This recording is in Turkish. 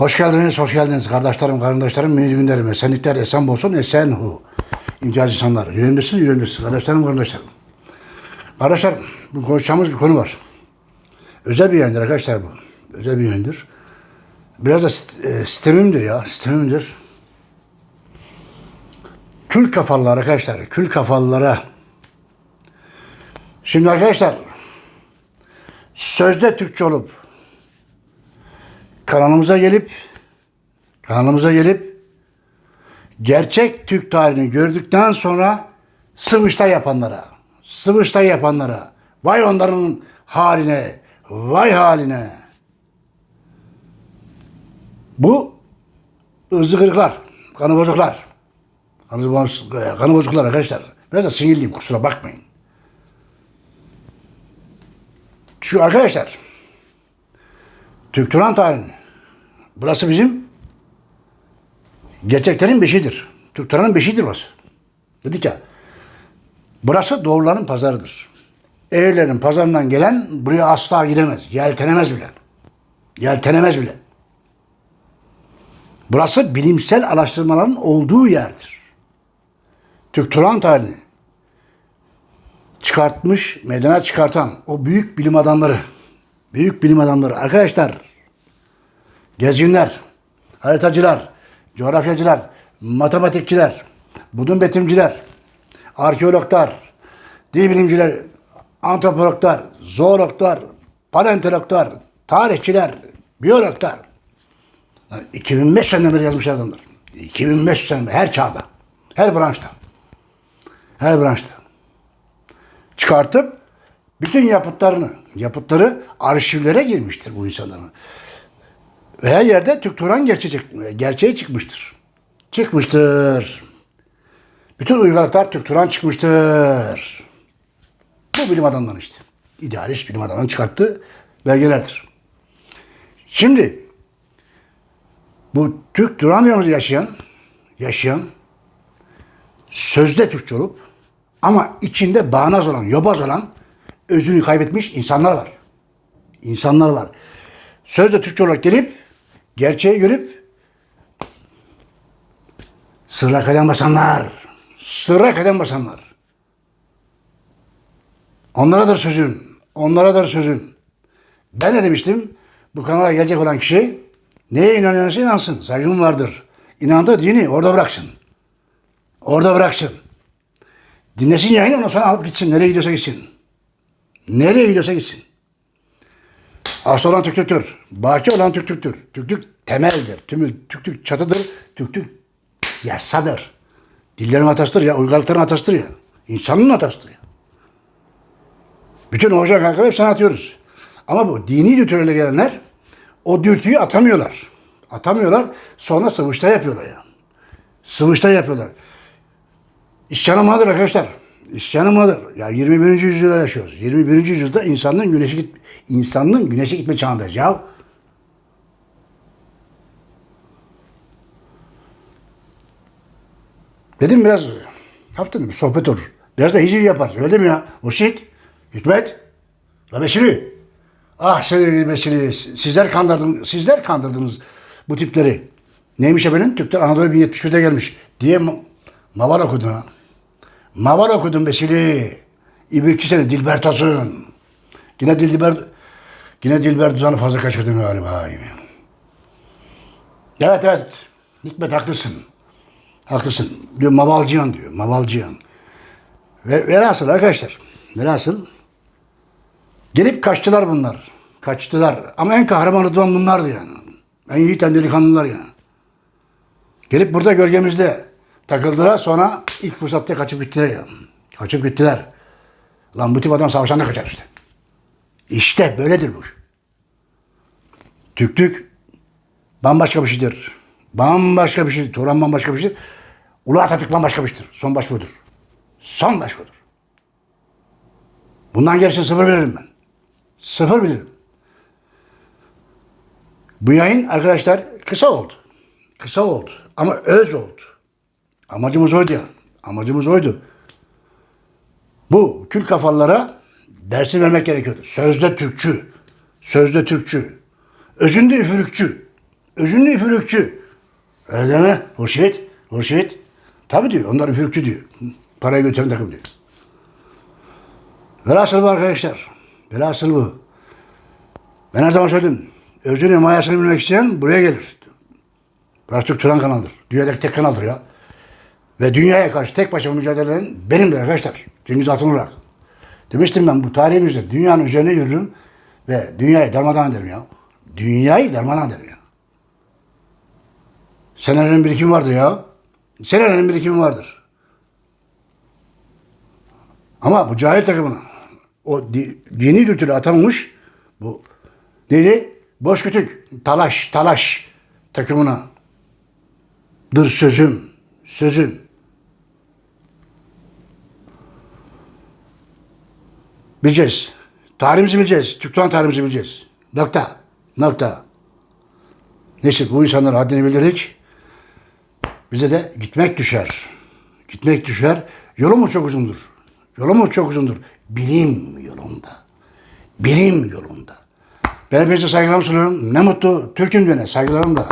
Hoş geldiniz, hoş geldiniz kardeşlerim, kardeşlerim, mini günlerim, esenlikler, esen olsun, esen hu. İmtiyaz insanlar, yüreğimdesiniz, yüreğimdesiniz, kardeşlerim, kardeşlerim. Arkadaşlar, bu konuşacağımız bir konu var. Özel bir yayındır arkadaşlar bu. Özel bir yayındır. Biraz da e, sistemimdir ya, sistemimdir. Kül kafalılar arkadaşlar, kül kafalılara. Şimdi arkadaşlar, sözde Türkçe olup, kanalımıza gelip kanalımıza gelip gerçek Türk tarihini gördükten sonra sıvışta yapanlara, sıvışta yapanlara, vay onların haline, vay haline. Bu ırzı kırıklar, kanı bozuklar. Kanı, boz- kanı bozuklar arkadaşlar. Biraz da sinirliyim kusura bakmayın. Çünkü arkadaşlar Türk Turan tarihini Burası bizim gerçeklerin beşidir. Türk Turan'ın beşidir burası. Dedik ya. Burası doğruların pazarıdır. Evlerin pazarından gelen buraya asla giremez. Yeltenemez bile. Yeltenemez bile. Burası bilimsel araştırmaların olduğu yerdir. Türk Turan tarihini çıkartmış, meydana çıkartan o büyük bilim adamları, büyük bilim adamları arkadaşlar gezginler, haritacılar, coğrafyacılar, matematikçiler, budun betimciler, arkeologlar, dil bilimciler, antropologlar, zoologlar, paleontologlar, tarihçiler, biyologlar. Yani 2500 seneden beri yazmış adamlar. 2500 sene her çağda, her branşta. Her branşta. Çıkartıp bütün yapıtlarını, yapıtları arşivlere girmiştir bu insanların. Ve her yerde Türk Turan gerçeği, gerçeği çıkmıştır. Çıkmıştır. Bütün uygarlıklar Türk Turan çıkmıştır. Bu bilim adamları işte. İdealist bilim adamının çıkarttığı belgelerdir. Şimdi bu Türk Turan yaşayan yaşayan sözde Türkçe olup ama içinde bağnaz olan, yobaz olan özünü kaybetmiş insanlar var. İnsanlar var. Sözde Türkçe olarak gelip gerçeği görüp sıra kadem basanlar, sıra kadem basanlar. Onlaradır sözüm, onlaradır sözüm. Ben de demiştim, bu kanala gelecek olan kişi neye inanıyorsa inansın, saygım vardır. İnandığı dini orada bıraksın. Orada bıraksın. Dinlesin yayını ondan sonra alıp gitsin. Nereye gidiyorsa gitsin. Nereye gidiyorsa gitsin. Aslı olan Türk Türktür. Baki olan Türk Türktür. Türklük temeldir. Tümül, Türklük çatıdır. Türklük yasadır. Dillerin atasıdır ya. Uygarlıkların atasıdır ya. İnsanın atasıdır ya. Bütün orijinal kankaları hepsini atıyoruz. Ama bu dini dürtülerle gelenler o dürtüyü atamıyorlar. Atamıyorlar. Sonra sıvışta yapıyorlar ya. Sıvışta yapıyorlar. İsyanın mıdır arkadaşlar? İsyanın mıdır? Ya 21. yüzyılda yaşıyoruz. 21. yüzyılda insanlığın güneşe git insanlığın güneşe gitme çağındayız ya. Dedim biraz haftanın bir sohbet olur. Biraz da hiciv yaparız. Öyle mi ya? Murşit, Hikmet, La Beşiri. Ah sevgili Beşiri, sizler kandırdınız, sizler kandırdınız bu tipleri. Neymiş efendim? Türkler Anadolu 1071'de gelmiş diye ma- maval okudun ha. Maval okudun Beşiri. İbrikçi seni Dilber Tosun. Yine Dilber yine Dilber Düzen'i fazla kaçırdın galiba. Evet evet. Hikmet haklısın. Haklısın. Diyor Mavalciyan diyor. Mavalciyan. Ve velhasıl arkadaşlar. Velhasıl gelip kaçtılar bunlar. Kaçtılar. Ama en kahraman Rıdvan bunlardı yani. En yiğit en delikanlılar yani. Gelip burada gölgemizde takıldılar sonra ilk fırsatta kaçıp gittiler ya. Kaçıp gittiler. Lan bu tip adam savaştan kaçar işte. İşte böyledir bu. Türklük bambaşka bir şeydir. Bambaşka bir şeydir. Turan bambaşka bir şeydir. Ulu Atatürk bambaşka bir şeydir. Son baş budur. Son baş budur. Bundan gerisini sıfır bilirim ben. Sıfır bilirim. Bu yayın arkadaşlar kısa oldu. Kısa oldu. Ama öz oldu. Amacımız oydu ya. Amacımız oydu. Bu kül kafalara dersi vermek gerekiyordu. Sözde Türkçü. Sözde Türkçü. Özünde üfürükçü. özünlü üfürükçü. Öyle deme. Hurşit, Hurşit. Tabii diyor, onlar üfürükçü diyor. Parayı götüren takım diyor. Velhasıl bu arkadaşlar. Velhasıl bu. Ben her zaman söyledim. Özünü mayasını bilmek isteyen buraya gelir. Burası Türk Turan kanaldır. Dünyadaki tek kanaldır ya. Ve dünyaya karşı tek başıma mücadele eden benimdir arkadaşlar. Cengiz Altın olarak. Demiştim ben bu tarihimizde dünyanın üzerine yürürüm ve dünyayı darmadağın ederim ya. Dünyayı darmadağın ederim ya. Senelerin birikimi vardır ya. Senelerin birikimi vardır. Ama bu cahil takımına o di, dini kültürü atamamış bu neydi? Boş kütük, talaş, talaş takımına dır sözüm, sözüm. Bileceğiz. Tarihimizi bileceğiz. Türkmen tarihimizi bileceğiz. Nokta. Nokta. Neyse bu insanlara haddini bildirdik. Bize de gitmek düşer. Gitmek düşer. Yolumuz çok uzundur. Yolumuz çok uzundur. Bilim yolunda. Bilim yolunda. Ben hepinize saygılarımı sunuyorum. Ne mutlu Türk'üm diyene saygılarımla.